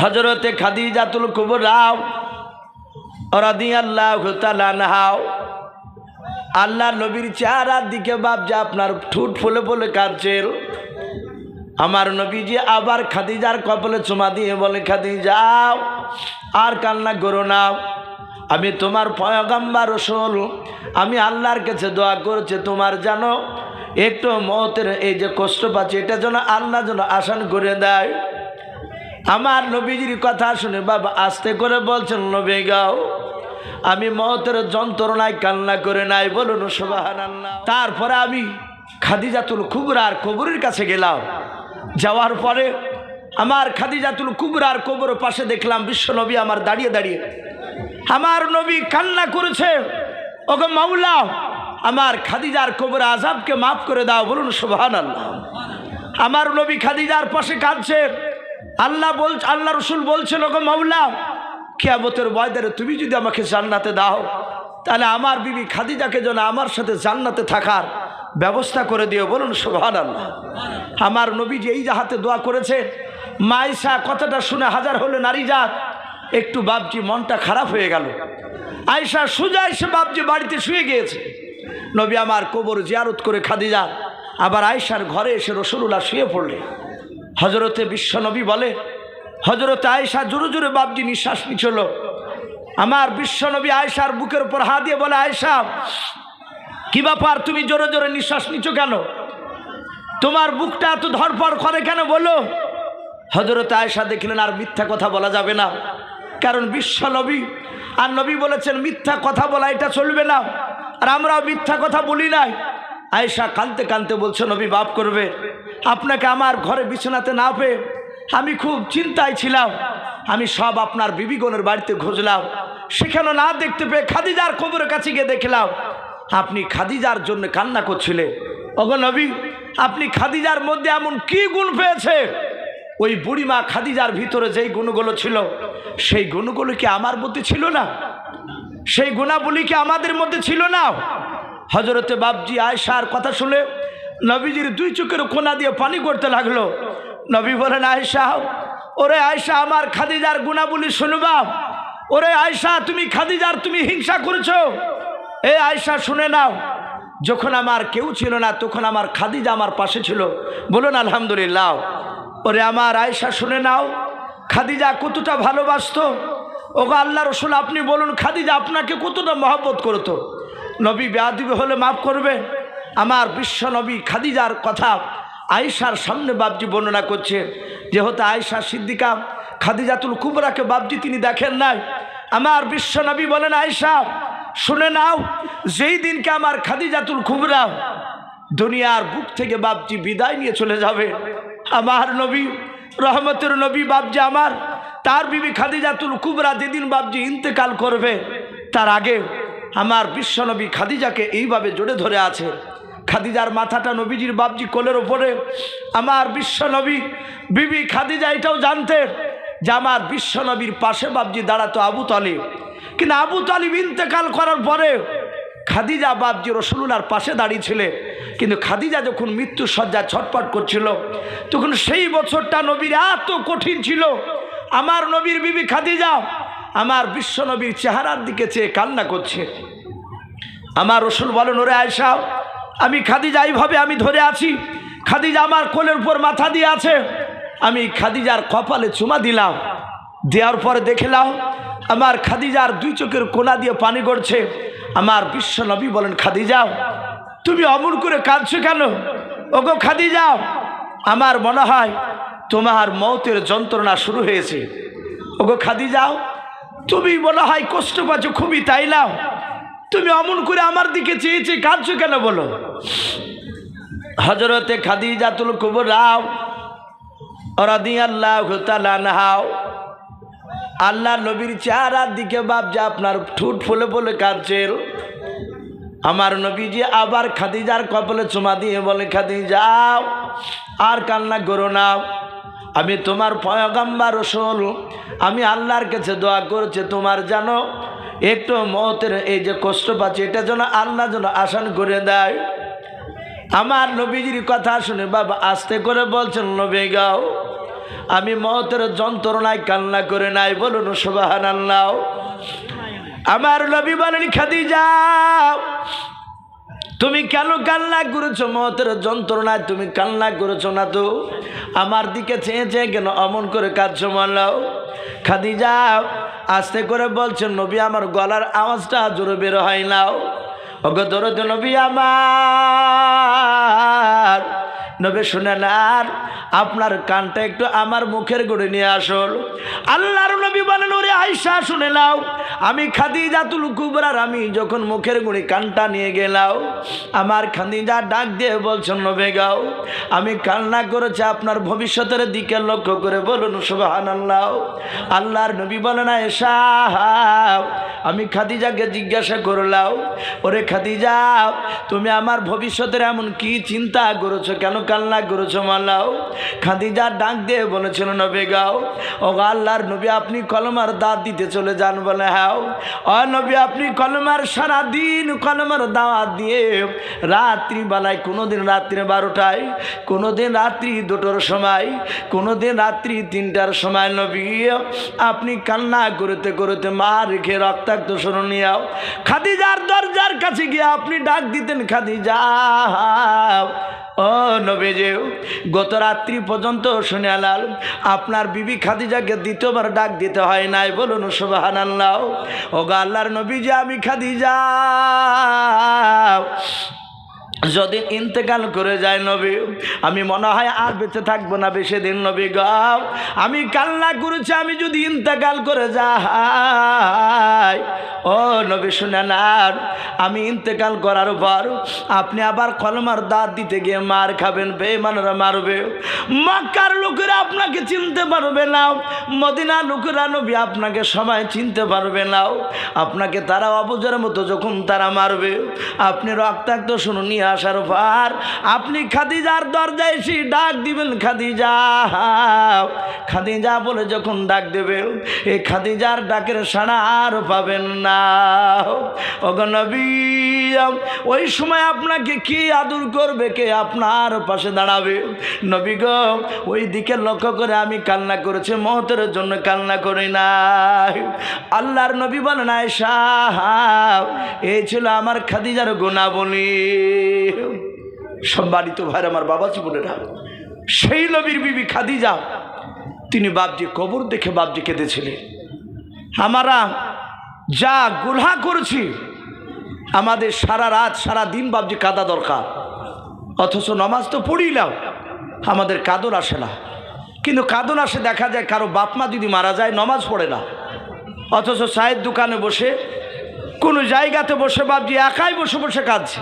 হজরতে খাদিজাতুল কুবরাও রাদি আল্লাহ তালানহাও আল্লাহ নবীর চেহারার দিকে বাপ ভাবছে, আপনার ঠুট ফুলে ফুলে কাঁদছেন আমার নবীজি আবার খাদিজার কপালে চুমা দিয়ে বলে খাদি যাও আর কান্না করো না। আমি তোমার পয়গাম্বার রসুল। আমি আল্লাহর কাছে দোয়া করছি, তোমার জানো একটু মতের এই যে কষ্ট পাচ্ছি, এটা যেন আল্লাহ যেন আসান করে দেয়। আমার নবীজির কথা শুনে বাবা আস্তে করে বলছেন, নবী গাও আমি মতের যন্ত্রণায় কান্না করে নাই, বলুন তারপরে আমি খাদিজাতুল কুবরার কবরের কাছে গেলাম। যাওয়ার পরে আমার খাদিজাতুল কুবরার কবর পাশে দেখলাম বিশ্ব নবী আমার দাঁড়িয়ে দাঁড়িয়ে। আমার নবী কান্না করেছে ওকে মাউলা আমার খাদিজার কবর আজাবকে মাফ করে দাও, বলুন সুবাহান আল্লাহ আমার নবী খাদিজার পাশে কাঁদছে আল্লাহ বল, আল্লাহ রসুল বলছেন ওকে মাওলা, কেয়ামতের বয়দারে তুমি যদি আমাকে জান্নাতে দাও, তাহলে আমার বিবি খাদিজাকে যেন আমার সাথে জান্নাতে থাকার ব্যবস্থা করে দিও। বলুন সোহান আল্লাহ আমার নবী যে এই জাহাতে দোয়া করেছে মাইসা কথাটা শুনে হাজার হলে নারী যাক একটু বাপজি মনটা খারাপ হয়ে গেল। আয়সা সোজা এসে বাপজি বাড়িতে শুয়ে গিয়েছে। নবী আমার কবর জিয়ারত করে খাদিজা, আবার আয়সার ঘরে এসে রসুল্লাহ শুয়ে পড়লে হজরতে বিশ্বনবী বলে হজরতে আয়সা জোরে জোরে বাপজি নিঃশ্বাস নিচ্ছিল। আমার বিশ্বনবী আয়সার বুকের উপর হাত দিয়ে বলে আয়সা কি ব্যাপার তুমি জোরে জোরে নিঃশ্বাস নিচ্ছ কেন? তোমার বুকটা এত ধরপড় করে কেন বলো? হজরতে আয়সা দেখলেন, আর মিথ্যা কথা বলা যাবে না। কারণ বিশ্ব নবী, আর নবী বলেছেন, মিথ্যা কথা বলা এটা চলবে না। আর আমরাও মিথ্যা কথা বলি নাই। আয়সা কানতে কানতে বলছে, নবী বাপ করবে। আপনাকে আমার ঘরে বিছানাতে না পেয়ে আমি খুব চিন্তায় ছিলাম। আমি সব আপনার বিবিগণের বাড়িতে খুঁজলাম সেখানে না দেখতে পেয়ে খাদিজার কবরের কাছে গিয়ে দেখলাম, আপনি খাদিজার জন্য কান্না করছিলেন। ওগো নবী, আপনি খাদিজার মধ্যে এমন কি গুণ পেয়েছে? ওই বুড়িমা খাদিজার ভিতরে যেই গুণগুলো ছিল, সেই গুণগুলো কি আমার মধ্যে ছিল না? সেই গুণাবলী কি আমাদের মধ্যে ছিল না? হজরতে বাবজি আয়সার কথা শুনে নবীজির দুই চোখের কোনা দিয়ে পানি করতে লাগল। নবী বলেন আয়সা ওরে আয়সা আমার খাদিজার গুণাবলী শুনবা ওরে আয়সা তুমি খাদিজার, তুমি হিংসা করেছ। এ আয়সা শুনে নাও, যখন আমার কেউ ছিল না, তখন আমার খাদিজা আমার পাশে ছিল। বলুন, আলহামদুলিল্লাহ। ওরে আমার আয়সা শুনে নাও, খাদিজা কতটা ভালোবাসতো। ওগো আল্লাহ রসুল, আপনি বলুন, খাদিজা আপনাকে কতটা মহব্বত করতো? নবী বেয়াদিবি হলে মাফ করবে। আমার বিশ্ব নবী খাদিজার কথা আয়সার সামনে বাবজি বর্ণনা করছে। যেহেতু আয়সা সিদ্দিকা, খাদিজাতুল কুবরাকে বাবজি তিনি দেখেন নাই। আমার বিশ্ব নবী বলেন আয়সা শুনে নাও, যেই দিনকে আমার খাদিজাতুল কুবরা দুনিয়ার বুক থেকে বাবজি বিদায় নিয়ে চলে যাবে, আমার নবী, রহমতের নবী বাবজি আমার, তার বিবি খাদিজাতুল কুবরা যেদিন বাবজি ইন্তেকাল করবে, তার আগে আমার বিশ্বনবী খাদিজাকে এইভাবে জোরে ধরে আছে। খাদিজার মাথাটা নবীজির বাবজি কোলের ওপরে আমার বিশ্বনবী, বিবি খাদিজা এটাও জানতেন যে আমার বিশ্বনবীর পাশে বাবজি দাঁড়াতো আবু তালিব। কিন্তু আবু তালিব ইন্তেকাল করার পরে খাদিজা বাবজি রসুল্লার পাশে দাঁড়িয়েছিলেন কিন্তু খাদিজা যখন মৃত্যু সজ্জা ছটপট করছিল, তখন সেই বছরটা নবীর এত কঠিন ছিল। আমার নবীর বিবি খাদিজা আমার বিশ্বনবীর চেহারার দিকে চেয়ে কান্না করছে। আমার রসুল বলেন, ওরে আয়সা আমি খাদিজা, এইভাবে আমি ধরে আছি। খাদিজা আমার কোলের উপর মাথা দিয়ে আছে। আমি খাদিজার কপালে চুমা দিলাম। দেওয়ার পরে দেখলাম আমার খাদিজার দুই চোখের কোনা দিয়ে পানি গড়ছে। আমার বিশ্ব নবী বলেন খাদিজাও তুমি অমন করে কাঁদছো কেন? ওগো খাদিজাও আমার মনে হয় তোমার মৌতের যন্ত্রণা শুরু হয়েছে। ওগো খাদিজাও তুমি মনে হয়, কষ্ট পাচ্ছ, খুবই তাই নাও। তুমি অমন করে আমার দিকে চেয়েছে কাঁদছো কেন বলো? হজরতে খাদিজাতুল কুবর রাও রাদিয়াল্লাহু তাআলা আনহাও আল্লাহ নবীর চেহারার দিকে বাপজা আপনার ঠুট ফুলে ফুলে কাঁদছেন আমার নবীজি আবার খাদিজার কপালে চুমা দিয়ে বলে খাদি যাও আর কান্না করো না। আমি তোমার পয়গাম্বার রসুল। আমি আল্লাহর কাছে দোয়া করছি, তোমার জানো একটু মতের এই যে কষ্ট পাচ্ছি, এটা যেন আল্লাহ যেন আসান করে দেয়। আমার নবীজির কথা শুনে বাবা আস্তে করে বলছেন, নবী গাও আমি মতের যন্ত্রণায় কান্না করে নাই, বলুন সুবাহান আল্লাহ আমার নবী বলেন, খাদিজা তুমি কেন কান্না করেছ? মতের যন্ত্রণায় তুমি কান্না করেছ না তো? আমার দিকে চেয়ে চেয়ে কেন অমন করে কাঁদছো মানলাও যাও আস্তে করে বলছেন নবী, আমার গলার আওয়াজটা জোরে বের হয় নাও। ওকে ধরো তো নবী আমার নবী শুনেন, আর আপনার কানটা একটু আমার মুখের গড়ে নিয়ে আসল। আল্লাহর নবী বলেন, ওরে আয়সা শুনে নাও, আমি খাদিজাতুল কুবরার আমি যখন মুখের গুড়ি কানটা নিয়ে গেলাও আমার খাদিজা ডাক দিয়ে বলছেন, নবে গাও আমি কান্না করেছি, আপনার ভবিষ্যতের দিকে লক্ষ্য করে বলুন সুবাহান আল্লাহ আল্লাহর নবী বলেন আয়সা আমি খাদিজাকে জিজ্ঞাসা করলাও ওরে খাদিজা, তুমি আমার ভবিষ্যতের এমন কি চিন্তা করেছ? কেন কান্না করেছ মাল্লাও খাদিজা ডাক দিয়ে বলেছিল, নবে গাও ও আল্লাহর নবী আপনি কলমার দাঁত দিতে চলে যান বলে হ্যাঁ অ নবী, আপনি কলমার সারা দিন কলমার দাওয়াত দিয়ে রাত্রি বেলায় কোনো দিন রাত্রি বারোটায় কোনো দিন রাত্রি দুটোর সময় কোনো দিন রাত্রি তিনটার সময়, নবী, আপনি কান্না করতে করতে মা রেখে রক্তাক্ত শুনিয়াও খাদিজার দরজার কাছে গিয়ে আপনি ডাক দিতেন, খাদিজা ও নবীজি গত রাত্রি পর্যন্ত শুনে আলাল আপনার বিবি খাদিজাকে দ্বিতীয়বার ডাক দিতে হয় নাই বলুন সুবাহান আল্লাহ ও আল্লাহর নবীজি আমি খাদিজা। যদি ইন্তেকাল করে যায় নবী, আমি মনে হয় আর বেঁচে থাকব না বেশি দিন নবী গাও আমি কান্না করেছি, আমি যদি ইন্তেকাল করে যাই। ও নবী শুনেন আর আমি ইন্তেকাল করার পর আপনি আবার কলমার দাঁত দিতে গিয়ে মার খাবেন বেমানরা মারবে। মক্কার লোকেরা আপনাকে চিনতে পারবে না, মদিনা লোকেরা নবী আপনাকে সময় চিনতে পারবে না। আপনাকে তারা অবুজের মতো যখন তারা মারবে। আপনি রক্তাক্ত শুনুন, নিয়ে আসার পর আপনি খাদিজার দরজায় এসে ডাক দিবেন, খাদিজা। খাদিজা বলে যখন ডাক দেবে এই খাদিজার ডাকের সাড়া আর পাবেন না। অগনবী ওই সময় আপনাকে কি আদর করবে, কে আপনার পাশে দাঁড়াবে? নবী গো, ওই দিকে লক্ষ্য করে আমি কান্না করেছি মহতের জন্য কান্না করি নাই। আল্লাহর নবী বলেন আয়সা এই ছিল আমার খাদিজার গুণাবলী। সম্মানিত ভাইর আমার বাবা জীবনেরা, সেই নবীর বিবি খাদিজা, তিনি বাবজি কবর দেখে বাবজি কেঁদেছিলেন। আমরা যা গুলহা করেছি, আমাদের সারা রাত, সারা দিন বাবজি কাদা দরকার। অথচ নমাজ তো পড়িলাম, আমাদের কাদর আসে না। কিন্তু কাদর আসে দেখা যায় কারও বাপমা যদি মারা যায়, নমাজ পড়ে না। অথচ চায়ের দোকানে বসে, কোনো জায়গাতে বসে বাপজি একাই বসে বসে কাঁদছে।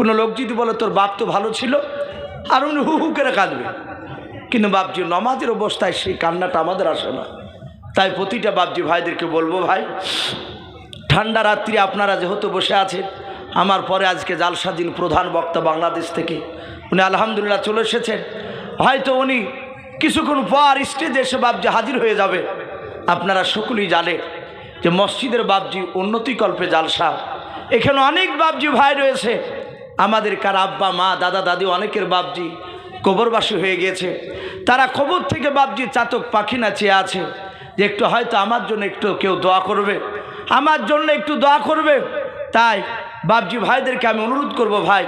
কোনো লোক যদি বলে, তোর বাপ তো ভালো ছিল, আর উনি হু হু করে কাঁদবে। কিন্তু বাপজি নমাজের অবস্থায় সেই কান্নাটা আমাদের আসে না। তাই প্রতিটা বাপজি ভাইদেরকে বলব, ভাই, ঠান্ডা রাত্রি আপনারা যেহেতু বসে আছেন, আমার পরে আজকে জালসাদিন প্রধান বক্তা বাংলাদেশ থেকে। উনি আলহামদুলিল্লাহ চলে এসেছেন। হয়তো উনি কিছুক্ষণ পর স্টেজে এসে বাপজি হাজির হয়ে যাবে। আপনারা সকলেই জানে যে মসজিদের বাপজি উন্নতিকল্পে জালসা। এখানে অনেক বাপজি ভাই রয়েছে। আমাদের কার আব্বা, মা, দাদা, দাদি, অনেকের বাপজি কবরবাসী হয়ে গিয়েছে। তারা কবর থেকে বাপজি চাতক পাখি নাচিয়ে আছে। যে একটু হয়তো আমার জন্য একটু কেউ দোয়া করবে। আমার জন্য একটু দোয়া করবে। তাই বাপজি ভাইদেরকে আমি অনুরোধ করব ভাই,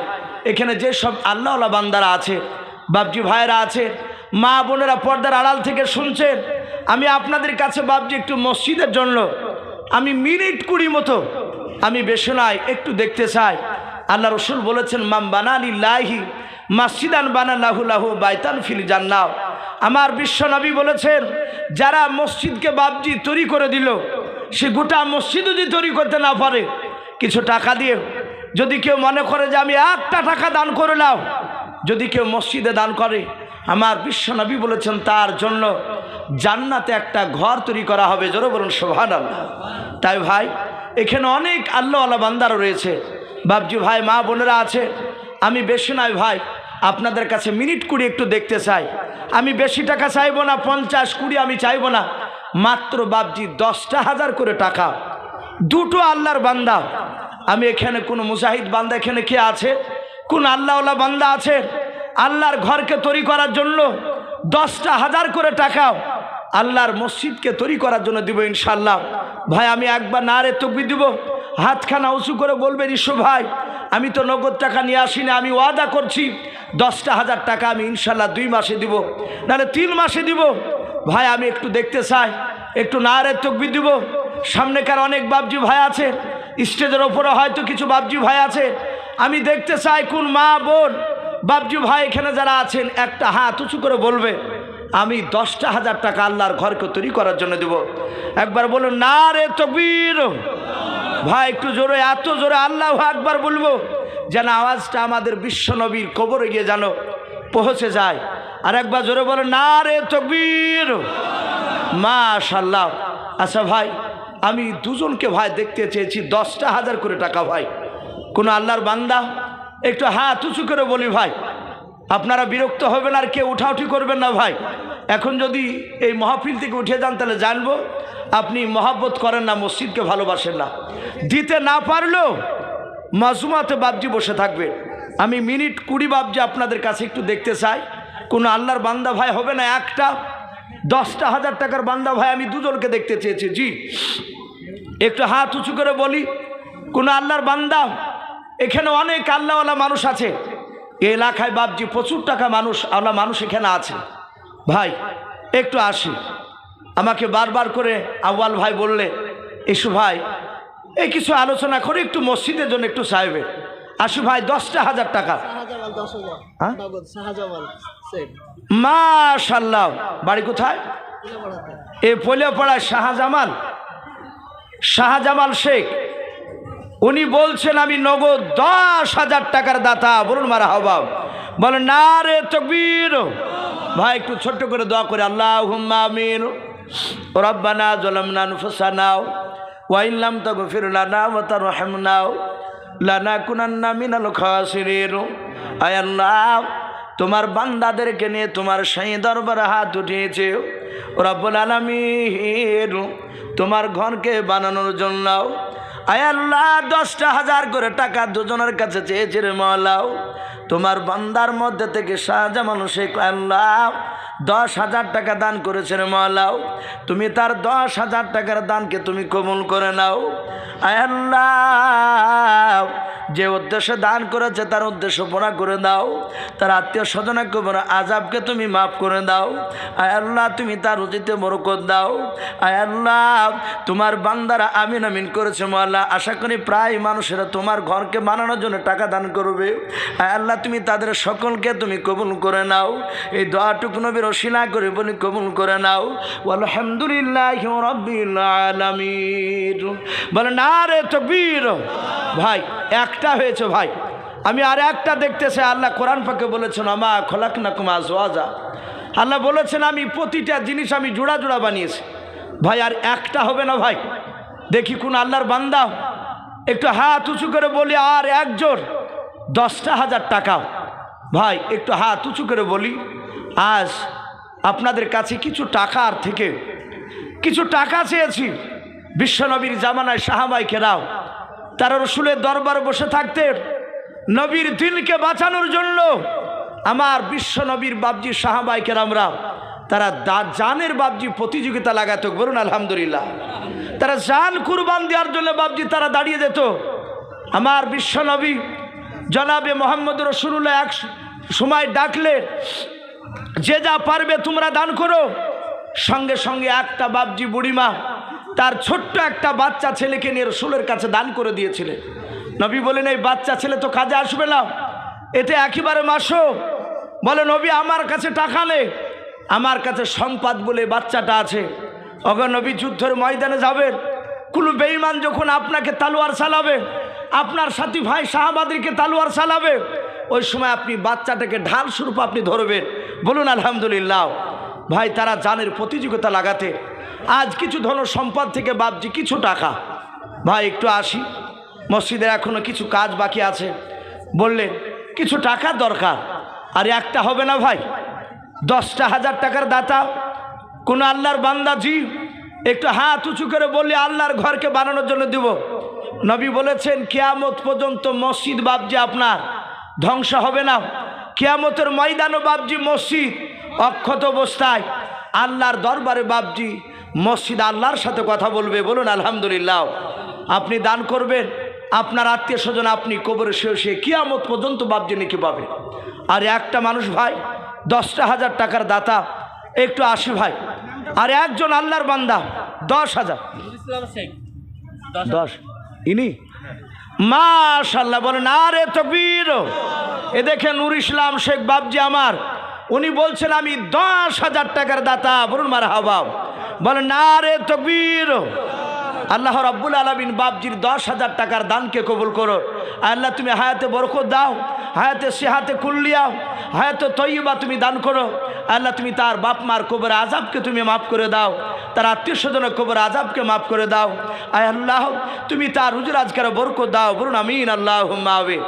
এখানে যে সব আল্লাহওয়ালা বান্দারা আছে, বাপজি ভাইয়েরা আছে, মা বোনেরা পর্দার আড়াল থেকে শুনছেন আমি আপনাদের কাছে বাপজি একটু মসজিদের জন্য, আমি মিনিট কুড়ি মতো, আমি বেশি নয়, একটু দেখতে চাই। আল্লাহ রসুল বলেছেন, মাম বানানি লাহি মাসজিদান বানা লাহু লাহু বাইতান ফিল জান্নাও আমার বিশ্ব নবী বলেছেন, যারা মসজিদকে বাবজি তৈরি করে দিল, সে গোটা মসজিদ যদি তৈরি করতে না পারে, কিছু টাকা দিয়ে। যদি কেউ মনে করে যে আমি একটা টাকা দান করে নাও, যদি কেউ মসজিদে দান করে। আমার বিশ্ব নবী বলেছেন, তার জন্য জান্নাতে একটা ঘর তৈরি করা হবে। জোরে বলুন সোহান আল্লাহ তাই ভাই, এখানে অনেক আল্লাহওয়ালা বান্দারও রয়েছে। বাবজি ভাই, মা বোনেরা আছে। আমি বেশি নয়, ভাই। আপনাদের কাছে মিনিট কুড়ি একটু দেখতে চাই। আমি বেশি টাকা চাইব না, পঞ্চাশ কুড়ি আমি চাইব না। মাত্র বাবজি দশটা হাজার করে টাকা। দুটো আল্লাহর বান্দা। আমি এখানে কোনো মুজাহিদ বান্দা এখানে কে আছে? কোন আল্লাহওয়ালা বান্দা আছে? আল্লাহর ঘরকে তৈরি করার জন্য দশটা হাজার করে টাকাও আল্লাহর মসজিদকে তৈরি করার জন্য দিব ইনশাল্লাহ ভাই, আমি একবার না রে তকবি দিব। হাতখানা উঁচু করে বলবেন ইস্যু ভাই, আমি তো নগদ টাকা নিয়ে আসি না আমি ওয়াদা করছি, দশটা হাজার টাকা আমি ইনশাল্লাহ দুই মাসে দিব। নাহলে তিন মাসে দিব। ভাই, আমি একটু দেখতে চাই, একটু না রে তকবি দিব। সামনেকার অনেক বাবজি ভাই আছে, স্টেজের ওপরে হয়তো কিছু বাবজি ভাই আছে। আমি দেখতে চাই কোন মা বোন বাবজি ভাই এখানে যারা আছেন, একটা হাত উঁচু করে বলবে, আমি দশটা হাজার টাকা আল্লাহর ঘরকে তৈরি করার জন্য দেব। একবার বলুন না রে তকবীর। ভাই, একটু জোরে, এত জোরে আল্লাহ একবার বলব, যেন আওয়াজটা আমাদের বিশ্ব নবীর কবরে গিয়ে যেন পৌঁছে যায়। আর একবার জোরে বলে না রে তকবীর। মাশাল্লাহ আচ্ছা ভাই, আমি দুজনকে ভাই দেখতে চেয়েছি, দশটা হাজার করে টাকা ভাই। কোনো আল্লাহর বান্দা? একটু হাত উঁচু করে বলি ভাই। আপনারা বিরক্ত হবেন আর কেউ উঠাউঠি করবেন না ভাই। এখন যদি এই মহাফিল থেকে উঠে যান, তাহলে জানব আপনি মহাব্বত করেন না, মসজিদকে ভালোবাসেন না। দিতে না পারলেও মাজুমাতে বাবজি বসে থাকবে। আমি মিনিট কুড়ি বাবজি আপনাদের কাছে একটু দেখতে চাই। কোনো আল্লাহর বান্দা ভাই হবে না একটা? দশটা হাজার টাকার বান্দা ভাই আমি দুজনকে দেখতে চেয়েছি। জি, একটু হাত উঁচু করে বলি, কোনো আল্লাহর বান্দা? এখানে অনেক আল্লাহওয়ালা মানুষ আছে। এলাকায় বাবজি প্রচুর টাকা মানুষ আমরা মানুষ এখানে আছে। ভাই একটু আসি। আমাকে বারবার করে আউয়াল ভাই বললে এসু ভাই এই কিছু আলোচনা করে একটু মসজিদের জন্য একটু চাইবে। আশু ভাই দশটা হাজার টাকা। হ্যাঁ? মাশাল্লাহ। বাড়ি কোথায়? এ পড়ায় শাহজামাল। শাহজামাল শেখ। উনি বলছেন, আমি নগদ দশ হাজার টাকার দাতা। বলুন মারা হবাব বলেন, না রে তকবীর। ভাই, একটু ছোট্ট করে দোয়া করে আল্লাহ আমিন। রব্বানা জলামনা নুফসানাও ওয়াইল্লাম তগফির লানা ওয়া তারহামনাও লানা কুনান্না মিনাল খাসিরিন। আয় আল্লাহ, তোমার বান্দাদেরকে নিয়ে তোমার সেই দরবারে হাত উঠিয়েছে। রব্বুল আলমিন, তোমার ঘরকে বানানোর জন্য। আয় আল্লাহ, দশটা হাজার করে টাকা দুজনের কাছে চেয়েছে রে মলাও। তোমার বান্দার মধ্যে থেকে শাহজামান শেখ আল্লাহ, দশ হাজার টাকা দান করেছে রে মলাও। তুমি তার দশ হাজার টাকার দানকে তুমি কবুল করে নাও। আয় আল্লাহ যে উদ্দেশ্যে দান করেছে, তার উদ্দেশ্য পূরা করে দাও। তার আত্মীয় স্বজনকে কবর আজাবকে তুমি মাফ করে দাও। আয় আল্লাহ, তুমি তার রুচিতে বরকত দাও। আয় আল্লাহ, তোমার বান্দারা আমিন আমিন করেছে মোয়াল্লাহ আশা করি প্রায় মানুষেরা তোমার ঘরকে বানানোর জন্য টাকা দান করবে। আয় আল্লাহ, তুমি তাদের সকলকে তুমি কবুল করে নাও। এই দোয়াটুকু নবীর অশিলা করে বলি কবুল করে নাও। আলহামদুলিল্লাহ রব্বিল আলামিন। বলে না রে তকবীর। ভাই, একটা হয়েছে ভাই। আমি আর একটা দেখতেছি আল্লাহ কোরআন পাকে বলেছেন, আমা খোলাক না কুমা জোয়াজা আল্লাহ বলেছেন, আমি প্রতিটা জিনিস আমি জোড়া জোড়া বানিয়েছি। ভাই, আর একটা হবে না ভাই। দেখি কোন আল্লাহর বান্দা। একটু হাত উঁচু করে বলি, আর একজোর দশটা হাজার টাকা। ভাই, একটু হাত উঁচু করে বলি, আজ আপনাদের কাছে কিছু টাকার থেকে কিছু টাকা চেয়েছি। বিশ্বনবীর জামানায় সাহাবাই কেরাও তারা রসুলের দরবার বসে থাকতেন নবীর দিনকে বাঁচানোর জন্য আমার বিশ্ব নবীর বাবজি সাহাবাই কেরামরা, তারা জানের বাবজি প্রতিযোগিতা লাগাতো, বলুন আলহামদুলিল্লাহ। তারা জান কুরবান দেওয়ার জন্য বাবজি তারা দাঁড়িয়ে যেত। আমার বিশ্ব নবী জনাবে মোহাম্মদ রসুল্লাহ এক সময় ডাকলে, যে যা পারবে তোমরা দান করো। সঙ্গে সঙ্গে একটা বাবজি বুড়িমা তার ছোট্ট একটা বাচ্চা ছেলেকে নিয়ে রসুলের কাছে দান করে দিয়েছিলেন। নবী বলেন, এই বাচ্চা ছেলে তো কাজে আসবে না। এতে একেবারে মাসো। বলে, নবী, আমার কাছে টাকা নেই আমার কাছে সম্পাদ বলে বাচ্চাটা আছে। অগর নবী, যুদ্ধের ময়দানে যাবেন। কোনো বেঈমান যখন আপনাকে তালোয়ার চালাবে, আপনার সাথী ভাই শাহবাদীকে তালোয়ার চালাবে, ওই সময় আপনি বাচ্চাটাকে ঢাল স্বরূপ আপনি ধরবেন। বলুন, আলহামদুলিল্লাহ। ভাই, তারা জানের প্রতিযোগিতা লাগাতে আজ কিছু ধন সম্পদ থেকে বাবজি কিছু টাকা। ভাই, একটু আসি। মসজিদের এখনও কিছু কাজ বাকি আছে। বললেন, কিছু টাকা দরকার। আর একটা হবে না ভাই। দশটা হাজার টাকার দাতা। কোন আল্লাহর বান্দা জি একটু হাত উঁচু করে বললে, আল্লাহর ঘরকে বানানোর জন্য দিব। নবী বলেছেন, কেয়ামত পর্যন্ত মসজিদ বাবজি আপনার। ধ্বংস হবে না। কেয়ামতের ময়দানও বাবজি মসজিদ, অক্ষত অবস্থায়। আল্লাহর দরবারে বাপজি মসজিদ আল্লাহর সাথে কথা বলবে, বলুন, আলহামদুলিল্লাহ, আপনি দান করবেন, আপনার আত্মীয় স্বজন আপনি কবরে শুয়ে শুয়ে কিয়ামত পর্যন্ত বাপজি নাকি পাবে? আর একটা মানুষ ভাই, দশটা হাজার টাকার দাতা, একটু আসি ভাই, আর একজন আল্লাহর বান্দা, দশ হাজার। দশ। ইনি? মাশাল্লাহ বলেন, আরে তকবীর, এ দেখে নুর ইসলাম শেখ বাবজি আমার, উনি বলছেন আমি দশ হাজার টাকার দাতা, বলুন মার হাবাব বলেন, না রে তকবীর। আল্লাহ রাব্বুল আলমিন বাবজির দশ হাজার টাকার দানকে কবুল করো। আল্লাহ, তুমি হায়াতে বরকত দাও, হায়াতে সেহাতে কুল্লিয়াও হায়াতে তৈবা তুমি দান করো। আল্লাহ, তুমি তার বাপ মার কবর আজাবকে তুমি মাফ করে দাও, তার আত্মীয় স্বজনের কবর আজাবকে মাফ করে দাও। আয় আল্লাহ, তুমি তার হুজুর আজকের বরকত দাও, বলুন, আমিন আল্লাহ মাবে